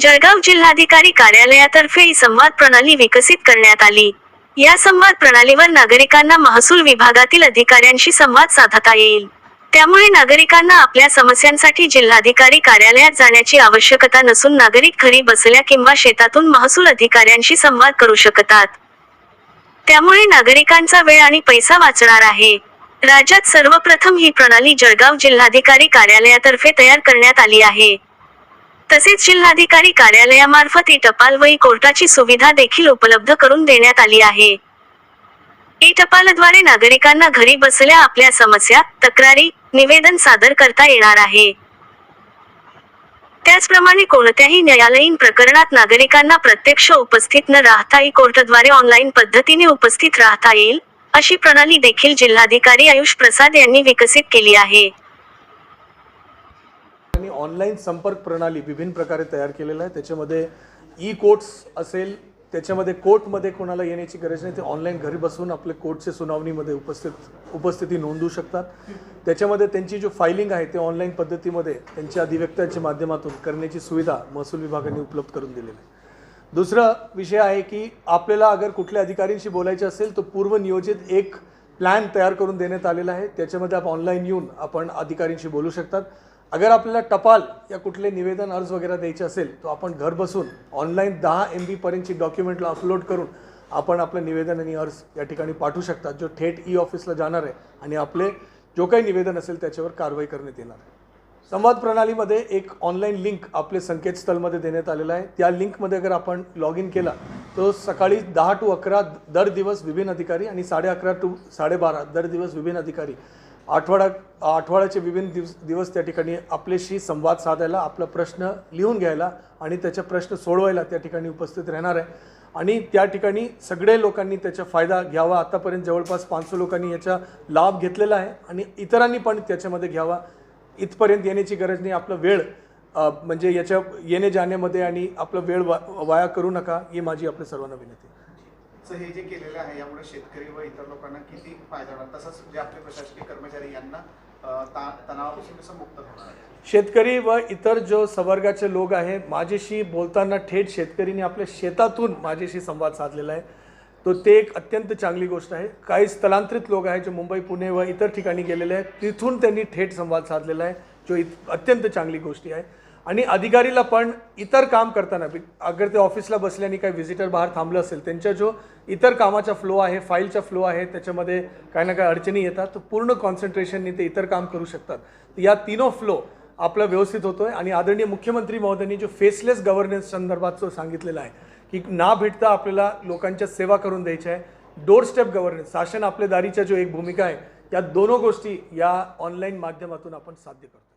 जळगाव जिल्हाधिकारी कार्यालयातर्फे संवाद प्रणाली विकसित करण्यात आली. या संवाद प्रणालीवर नागरिकांना महसूल विभागातील अधिकाऱ्यांशी संवाद साधता येईल. त्यामुळे नागरिकांना आपल्या समस्यांसाठी जिल्हाधिकारी कार्यालयात जाण्याची आवश्यकता नसून नागरिक घरी बसल्या किंवा शेतातून महसूल अधिकाऱ्यांशी संवाद करू शकतात. त्यामुळे नागरिकांचा वेळ आणि पैसा वाचणार आहे. राज्यात सर्वप्रथम ही प्रणाली जळगाव जिल्हाधिकारी कार्यालयातर्फे तयार करण्यात आली आहे. तसेच जिल्हाधिकारी कार्यालयामार्फत ई टपाल व ई कोर्टाची सुविधा देखील उपलब्ध करून देण्यात आली आहे. ई टपालद्वारे नागरिकांना घरी बसल्या आपल्या समस्या तक्रारी निवेदन सादर करता येणार आहे. त्याचप्रमाणे कोणत्याही न्यायालयीन प्रकरणात नागरिकांना प्रत्यक्ष उपस्थित न राहता ई कोर्टद्वारे ऑनलाईन पद्धतीने उपस्थित राहता येईल अशी प्रणाली देखील जिल्हाधिकारी आयुष प्रसाद यांनी विकसित केली आहे. ऑनलाईन संपर्क प्रणाली विभिन्न प्रकारे तयार केलेलं आहे त्याच्यामध्ये ई कोर्ट्स असेल त्याच्यामध्ये कोर्टमध्ये कोणाला येण्याची गरज नाही ते ऑनलाईन घरी बसून आपले कोर्टचे सुनावणीमध्ये उपस्थित उपस्थिती नोंदवू शकतात. त्याच्यामध्ये त्यांची जो फायलिंग आहे ते ऑनलाईन पद्धतीमध्ये त्यांच्या अधिव्यक्त्यांच्या माध्यमातून करण्याची सुविधा महसूल विभागाने उपलब्ध करून दिलेली आहे. दुसरा विषय आहे की आपल्याला अगर कुठल्या अधिकाऱ्यांशी बोलायचे असेल तर पूर्वनियोजित एक प्लॅन तयार करून देण्यात आलेला आहे. त्याच्यामध्ये आपण ऑनलाईन येऊन आपण अधिकाऱ्यांशी बोलू शकतात. अगर आपल्याला टपाल या कुठले निवेदन अर्ज वगैरे द्यायचे असेल तर आपण घर बसून ऑनलाईन दहा एम बीपर्यंतची डॉक्युमेंटला अपलोड करून आपण आपलं निवेदन आणि अर्ज या ठिकाणी पाठवू शकतात जो थेट ई ऑफिसला जाणार आहे आणि आपले जो काही निवेदन असेल त्याच्यावर कारवाई करण्यात येणार आहे. संवाद प्रणालीमध्ये एक ऑनलाईन लिंक आपले संकेतस्थळमध्ये देण्यात आलेला आहे. त्या लिंकमध्ये अगर आपण लॉग इन केला तो सकाळी दहा टू अकरा दर दिवस विभिन्न अधिकारी आणि साडे अकरा टू साडेबारा दर दिवस विभिन्न अधिकारी आठवडा आठवड्याचे विभिन्न दिवस दिवस त्या ठिकाणी आपल्याशी संवाद साधायला आपला प्रश्न लिहून घ्यायला आणि त्याचे प्रश्न सोडवायला त्या ठिकाणी उपस्थित राहणार आहे. आणि त्या ठिकाणी सगळे लोकांनी त्याचा फायदा घ्यावा. आतापर्यंत जवळपास पाचशे लोकांनी याचा लाभ घेतलेला आहे आणि इतरांनी पण त्याच्यामध्ये घ्यावा. इथपर्यंत येण्याची गरज नाही. आपला वेळ म्हणजे याच्या येणे जाण्यामध्ये आणि आपला वेळ वा वाया करू नका ही माझी आपल्या सर्वांना विनंती आहे. हे जे केलेलं आहे यामुळे शेतकरी व इतर लोकांना किती फायदा होणार? तसंच जे आपले प्रशासकीय कर्मचारी यांना तणावापासून कसं मुक्त होणार शेतकरी व इतर जो संवर्गाचे लोक आहेत माझ्याशी बोलताना थेट शेतकरीने आपल्या शेतातून माझ्याशी संवाद साधलेला आहे. तो ते एक अत्यंत चांगली गोष्ट आहे. काही स्थलांतरित लोक आहेत जे मुंबई पुणे व इतर ठिकाणी गेलेले आहेत तिथून त्यांनी थेट संवाद साधलेला आहे जो इत अत्यंत चांगली गोष्टी आहे. आणि अधिकारीला पण इतर काम करताना अगर ते ऑफिसला बसल्याने काही व्हिजिटर बाहेर थांबलं असेल त्यांच्या जो इतर कामाचा फ्लो आहे फाईलचा फ्लो आहे त्याच्यामध्ये काही ना काही अडचणी येतात तर पूर्ण कॉन्सन्ट्रेशनने ते इतर काम करू शकतात. या तिनो फ्लो आपला व्यवस्थित होतो आहे आणि आदरणीय मुख्यमंत्री महोदयांनी जो फेसलेस गव्हर्नन्स संदर्भात जो सांगितलेला आहे की ना भेटता आपल्याला लोकांच्या सेवा करून द्यायच्या आहे. डोर स्टेप गव्हर्नन्स शासन आपल्या दारीच्या जो एक भूमिका आहे या दोनों गोष्टी या ऑनलाईन माध्यमातून आपण साध्य करतो